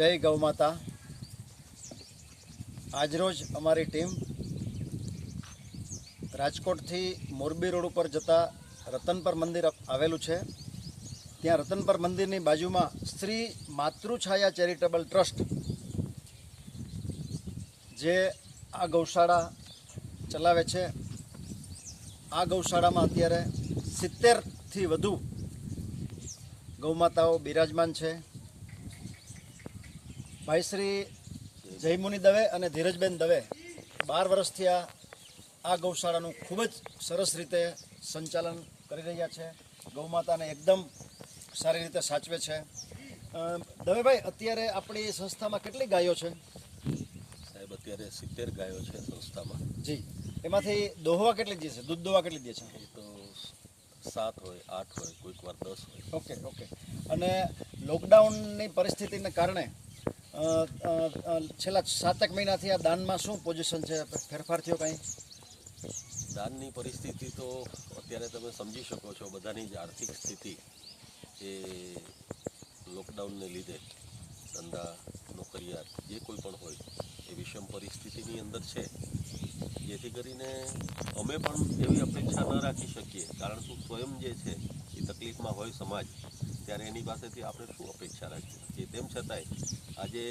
જય ગૌમાતા આજરોજ અમારી ટીમ રાજકોટથી મોરબી રોડ ઉપર જતા રતનપર મંદિર આવેલું છે. ત્યાં રતનપર મંદિરની બાજુમાં શ્રી માતૃછાયા ચેરિટેબલ ટ્રસ્ટ જે આ ગૌશાળા ચલાવે છે. આ ગૌશાળામાં અત્યારે સિત્તેરથી વધુ ગૌમાતાઓ બિરાજમાન છે. ભાઈ શ્રી જયમુનિ દવે અને ધીરજબેન દવે બાર વર્ષથી આ આ ગૌશાળાનું ખૂબ જ સરસ રીતે સંચાલન કરી રહ્યા છે. ગૌમાતાને એકદમ સારી રીતે સાચવે છે. દવેભાઈ અત્યારે આપણી સંસ્થામાં કેટલી ગાયો છે? સાહેબ અત્યારે સિત્તેર ગાયો છે સંસ્થામાં. જી. એમાંથી દોહવા કેટલી દે છે? દૂધ દોવા કેટલી દે છે? તો સાત હોય આઠ હોય કોઈક વાર દસ હોય. Okay okay. અને લોકડાઉનની પરિસ્થિતિને કારણે છેલ્લા સાતેક મહિનાથી આ દાનમાં શું પોઝિશન છે? ફેરફાર થયો કાંઈ? દાનની પરિસ્થિતિ તો અત્યારે તમે સમજી શકો છો, બધાની જ આર્થિક સ્થિતિ એ લોકડાઉનને લીધે ધંધા, નોકરિયાત, જે કોઈ પણ હોય, એ વિષમ પરિસ્થિતિની અંદર છે. જેથી કરીને અમે પણ એવી અપેક્ષા ન રાખી શકીએ. કારણ શું સ્વયં જે છે, એ તકલીફમાં હોય સમાજ, ત્યારે એની પાસેથી આપણે શું અપેક્ષા રાખીએ? તેમ છતાંય આજે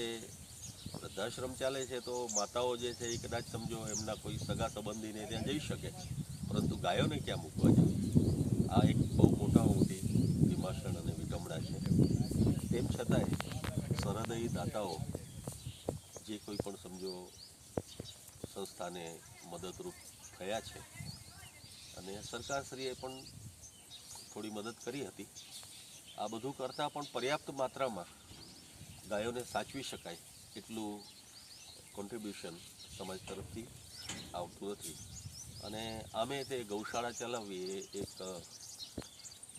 વૃદ્ધાશ્રમ ચાલે છે તો માતાઓ જે છે એ કદાચ સમજો એમના કોઈ સગા સંબંધીને ત્યાં જઈ શકે. પરંતુ ગાયોને ક્યાં મૂકવા જોઈએ આ એક બહુ મોટા મોટી વિમાસણ અને વિડંબણા છે. તેમ છતાંય સરહદય દાતાઓ જે કોઈ પણ સમજો સંસ્થાને મદદરૂપ થયા છે. અને સરકારશ્રીએ પણ થોડી મદદ કરી હતી. આ બધું કરતાં પણ પર્યાપ્ત માત્રામાં ગાયોને સાચવી શકાય એટલું કોન્ટ્રીબ્યુશન સમાજ તરફથી આવતું નથી. અને અમે તે ગૌશાળા ચલાવવી એ એક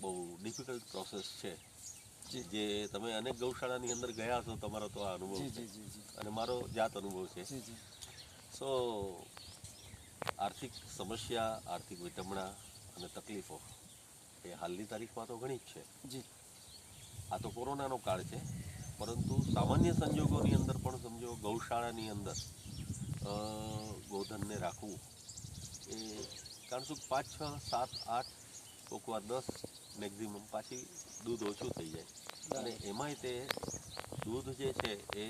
બહુ ડિફિકલ્ટ પ્રોસેસ છે. જે. તમે અનેક ગૌશાળાની અંદર ગયા છો તમારો તો આ અનુભવ છે. અને મારો જાત અનુભવ છે. સો આર્થિક સમસ્યા આર્થિક વિટમણા અને તકલીફો એ હાલની તારીખમાં તો ઘણી જ છે. જી. આ તો કોરોનાનો કાળ છે. પરંતુ સામાન્ય સંજોગોની અંદર પણ સમજો ગૌશાળાની અંદર ગોધનને રાખવું એ કારણ શું પાંચ છ સાત આઠ કોકવાર દસ મેક્ઝિમમ પાછી દૂધ ઓછું થઈ જાય. અને એમાંય તે દૂધ જે છે એ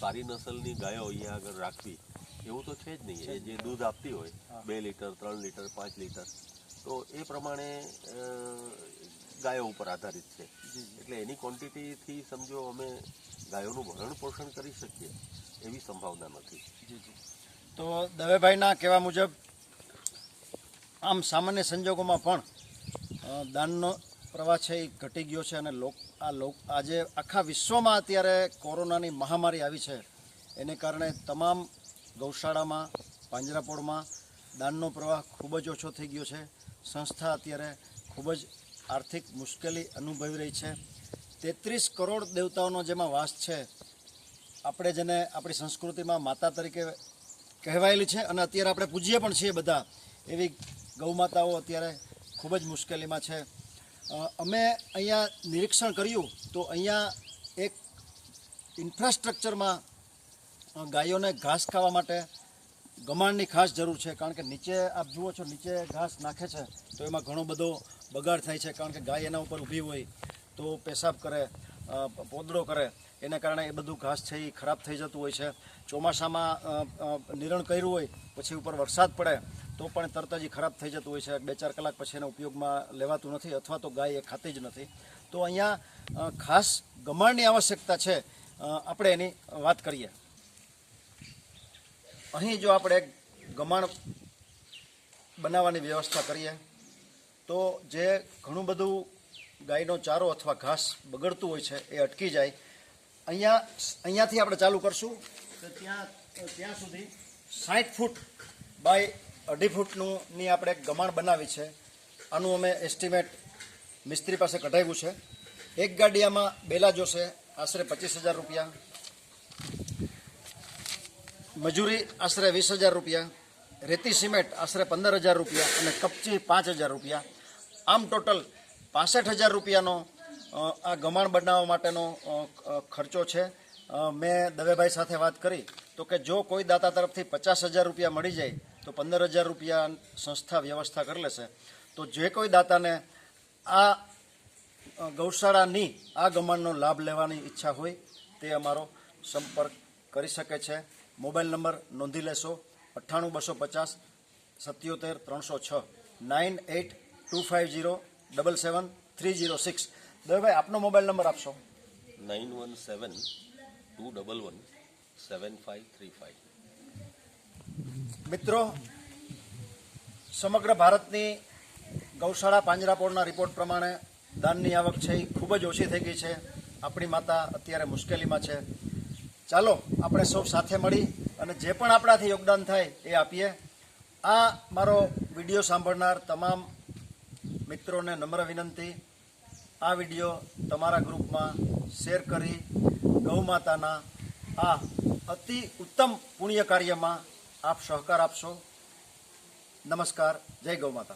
સારી નસલની ગાયો અહીંયા આગળ રાખવી એવું તો છે જ નહીં. એ જે દૂધ આપતી હોય બે લીટર ત્રણ લીટર પાંચ લીટર તો એ પ્રમાણે ગાયો ઉપર આધારિત છે. એટલે એની ક્વોન્ટિટીથી સમજો અમે ગાયોનું ભરણ પોષણ કરી શકીએ એવી સંભાવના નથી. તો દવેભાઈના કહેવા મુજબ આમ સામાન્ય સંજોગોમાં પણ દાનનો પ્રવાહ છે એ ઘટી ગયો છે અને લોક આ લોક આજે આખા વિશ્વમાં અત્યારે કોરોનાની મહામારી આવી છે. એને કારણે તમામ ગૌશાળામાં પાંજરાપોળમાં દાનનો પ્રવાહ ખૂબ જ ઓછો થઈ ગયો છે. સંસ્થા અત્યારે ખૂબ જ આર્થિક મુશ્કેલી અનુભવી રહી છે. તેત્રીસ કરોડ દેવતાઓનો જેમાં વાસ છે, આપણે જેને આપણી સંસ્કૃતિમાં માતા તરીકે કહેવાયેલી છે અને અત્યારે આપણે પૂજીએ પણ છીએ બધા, એવી ગૌમાતાઓ અત્યારે ખૂબ જ મુશ્કેલીમાં છે. અમે અહીંયા નિરીક્ષણ કર્યું તો અહીંયા એક ઇન્ફ્રાસ્ટ્રક્ચરમાં ગાયોને ઘાસ ખાવા માટે ગમાણની ખાસ જરૂર છે, કારણ કે નીચે આપ જુઓ છો, નીચે ઘાસ નાખે છે, તો એમાં ઘણો બધો બગાડ થાય છે, કારણ કે ગાય એના ઉપર ઊભી હોય તો પેશાબ કરે પોદડો કરે, એને કારણે એ બધું ઘાસ છે એ ખરાબ થઈ જતું હોય છે. ચોમાસામાં નિરણ કર્યું હોય, પછી ઉપર વરસાદ પડે, તો પણ તરત જ ખરાબ થઈ જતું હોય છે. બે ચાર કલાક પછી એને ઉપયોગમાં લેવાતું નથી, અથવા તો ગાય એ ખાતી જ નથી. તો અહીંયા ખાસ ગમાણની આવશ્યકતા છે. આપણે એની વાત કરીએ. અહીં જો આપણે ગમાણ બનાવવાની વ્યવસ્થા કરીએ, તો જે ઘણું બધું ગાયનો ચારો અથવા ઘાસ બગડતું હોય છે, એ અટકી જાય. અહીંયા, અહીંયાથી આપણે ચાલુ કરશું. તો ત્યાં ત્યાં સુધી સાઠ ફૂટ બાય અઢી ફૂટનું ની આપણે ગમાણ બનાવી છે. આનું અમે એસ્ટિમેટ મિસ્ત્રી પાસે કઢાવ્યું છે. એક ગાડિયામાં બેલા જોશે, આશરે પચીસ હજાર રૂપિયા. મજૂરી આશરે વીસ હજાર રૂપિયા, રેતી સિમેન્ટ આશરે પંદર હજાર રૂપિયા અને કપચી પાંચ હજાર રૂપિયા. આમ ટોટલ પાસઠ હજાર રૂપિયાનો આ ગમાણ બનાવવા માટેનો ખર્ચો છે. મેં દવેભાઈ સાથે વાત કરી તો કે જો કોઈ દાતા તરફથી પચાસ હજાર રૂપિયા મળી જાય તો પંદર હજાર રૂપિયા સંસ્થા વ્યવસ્થા કરી લેશે. તો જે કોઈ દાતાને આ ગૌશાળાની આ ગમાણનો લાભ લેવાની ઈચ્છા હોય તે અમારો સંપર્ક કરી શકે છે. મોબાઈલ નંબર નોંધી લેશો. અઠ્ઠાણું બસો પચાસ સત્યોતેર ત્રણસો છ nine eight two five zero double seven three zero six. દવેભાઈ આપનો મોબાઈલ નંબર આપશો. Nine one seven two double one seven five three five મિત્રો સમગ્ર ભારતની ગૌશાળા પાંજરાપોળના રિપોર્ટ પ્રમાણે દાનની આવક છે એ ખૂબ જ ઓછી થઈ ગઈ છે. આપણી માતા અત્યારે મુશ્કેલીમાં છે. ચાલો આપણે સૌ સાથે મળી અને જે પણ આપણાથી યોગદાન થાય એ આપીએ. આ મારો વીડિયો સાંભળનાર તમામ મિત્રોને નમ્ર વિનંતી. આ વીડિયો તમારા ગ્રુપમાં શેર કરી ગૌ માતાના આ અતિ ઉત્તમ પુણ્ય કાર્યમાં આપ સહકાર આપશો. નમસ્કાર, જય ગૌ માતા.